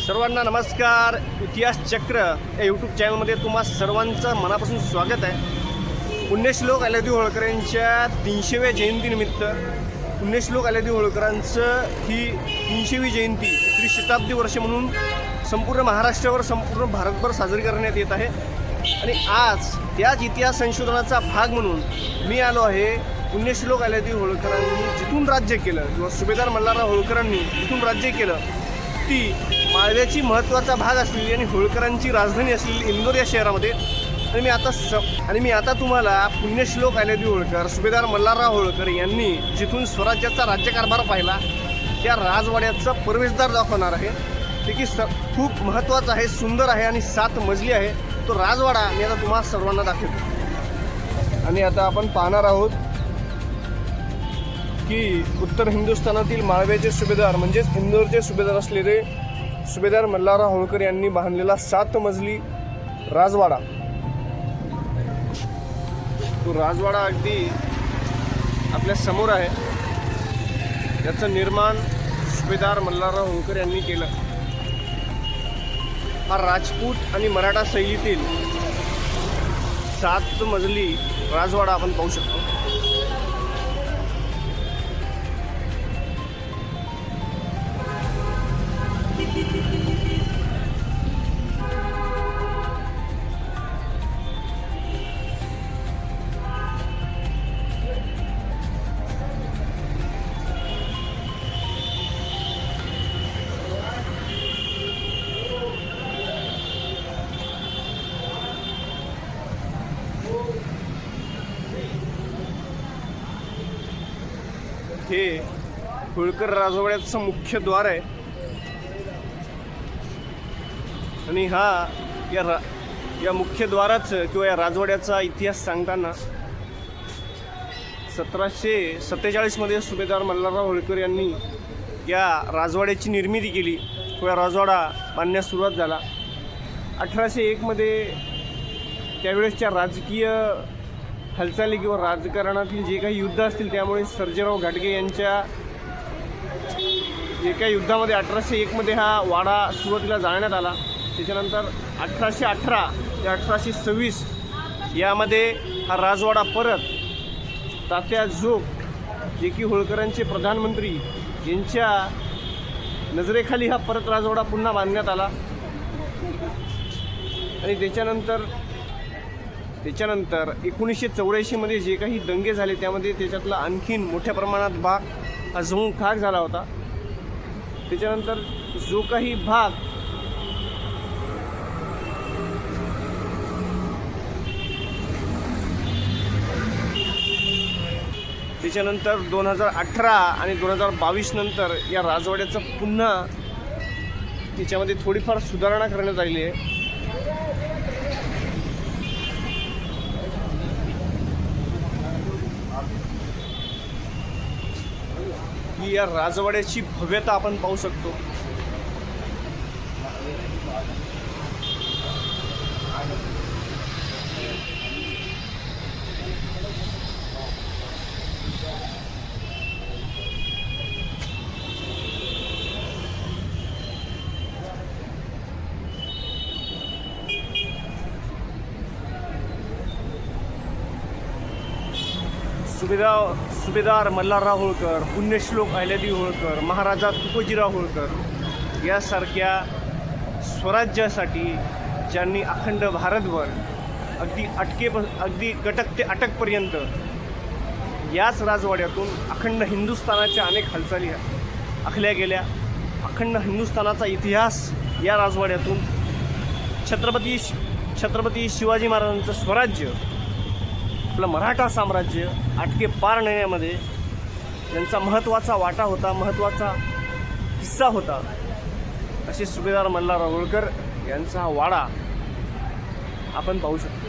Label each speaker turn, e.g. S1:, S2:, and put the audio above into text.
S1: सर्वांना नमस्कार. इतिहास चक्र या यूट्यूब चॅनलमध्ये तुम्हा सर्वांचं मनापासून स्वागत आहे. पुण्यश्लोक अलादी होळकर यांच्या तीनशेव्या जयंतीनिमित्त पुण्यश्लोक अलादी होळकरांचं ही तीनशेवी जयंती त्रिशताब्दी वर्ष म्हणून संपूर्ण महाराष्ट्रावर संपूर्ण भारतभर साजरी करण्यात येत आहे. आणि आज त्याच इतिहास संशोधनाचा भाग म्हणून मी आलो आहे पुण्यश्लोक अलादी होळकरांनी जिथून राज्य केलं किंवा सुभेदार मल्हारराव होळकरांनी जिथून राज्य केलं ती माळव्याची महत्त्वाचा भाग असलेली आणि होळकरांची राजधानी असलेली इंदोर या शहरामध्ये. आणि मी आता स आणि मी आता तुम्हाला पुण्यश्लोक अलादी होळकर सुभेदार मल्हारराव होळकर यांनी जिथून स्वराज्याचा राज्यकारभार पाहिला त्या राजवाड्याचा प्रवेशद्वार दाखवणार आहे. ते की स खूप महत्त्वाचं आहे सुंदर आहे आणि सात मजली आहे. तो राजवाडा मी आता तुम्हाला सर्वांना दाखवतो. आणि आता आपण पाहणार आहोत की उत्तर हिंदुस्थानातील माळव्याचे सुभेदार म्हणजेच इंदोरचे सुभेदार असलेले सुभेदार मल्हारराव होळकर यांनी बांधलेला सात मजली राजवाडा. तो राजवाडा अगदी आपल्यासमोर आहे. याचं निर्माण सुभेदार मल्हारराव होळकर यांनी केलं. हा राजपूत आणि मराठा शैलीतील सात मजली राजवाडा आपण पाहू शकतो. हे होळकर राजवाड्याचं मुख्य द्वार आहे. आणि हा या रा या मुख्य द्वाराचं किंवा या राजवाड्याचा इतिहास सांगताना सतराशे सत्तेचाळीसमध्ये सुभेदार मल्हारराव होळकर यांनी या राजवाड्याची निर्मिती केली किंवा राजवाडा बांधण्यास सुरुवात झाला. अठराशे एकमध्ये त्यावेळेसच्या राजकीय हालचाली किंवा राजकारणातील जे काही युद्ध असतील त्यामुळे सर्जेराव घाटगे यांच्या जे काही युद्धामध्ये अठराशे एकमध्ये हा वाडा सुरुवातीला जाळण्यात आला. त्याच्यानंतर अठराशे अठरा ते अठराशे सव्वीस यामध्ये हा राजवाडा परत तात्या जोग जे की होळकरांचे प्रधानमंत्री यांच्या नजरेखाली हा परत राजवाडा पुन्हा बांधण्यात आला. आणि त्याच्यानंतर त्याच्यानंतर एकोणीसशे चौऱ्याऐंशीमध्ये जे काही दंगे झाले त्यामध्ये त्याच्यातला आणखीन मोठ्या प्रमाणात भाग हा जळून खाक झाला होता. त्याच्यानंतर जो काही भाग त्याच्यानंतर दोन हजार अठरा आणि दोन हजार बावीस नंतर या राजवाड्याचं पुन्हा त्याच्यामध्ये थोडीफार सुधारणा करण्यात आलेली आहे. ही या राजवाड्याची भव्यता आपण पाहू शकतो. सुभेदार सुभेदार मल्हारराव होळकर पुण्यश्लोक अहिल्यादेवी होळकर महाराजा तुकोजीराव होळकर यासारख्या स्वराज्यासाठी ज्यांनी अखंड भारतभर अगदी अटके अगदी कटक ते अटकपर्यंत याच राजवाड्यातून अखंड हिंदुस्थानाच्या अनेक हालचाली आखल्या गेल्या. अखंड हिंदुस्थानाचा इतिहास या राजवाड्यातून छत्रपती छत्रपती शिवाजी महाराजांचं स्वराज्य आपलं मराठा साम्राज्य आटके पार नेण्यामध्ये त्यांचा महत्त्वाचा वाटा होता महत्त्वाचा हिस्सा होता. असे सुभेदार मल्हार रावळकर यांचा हा वाडा आपण पाहू शकतो.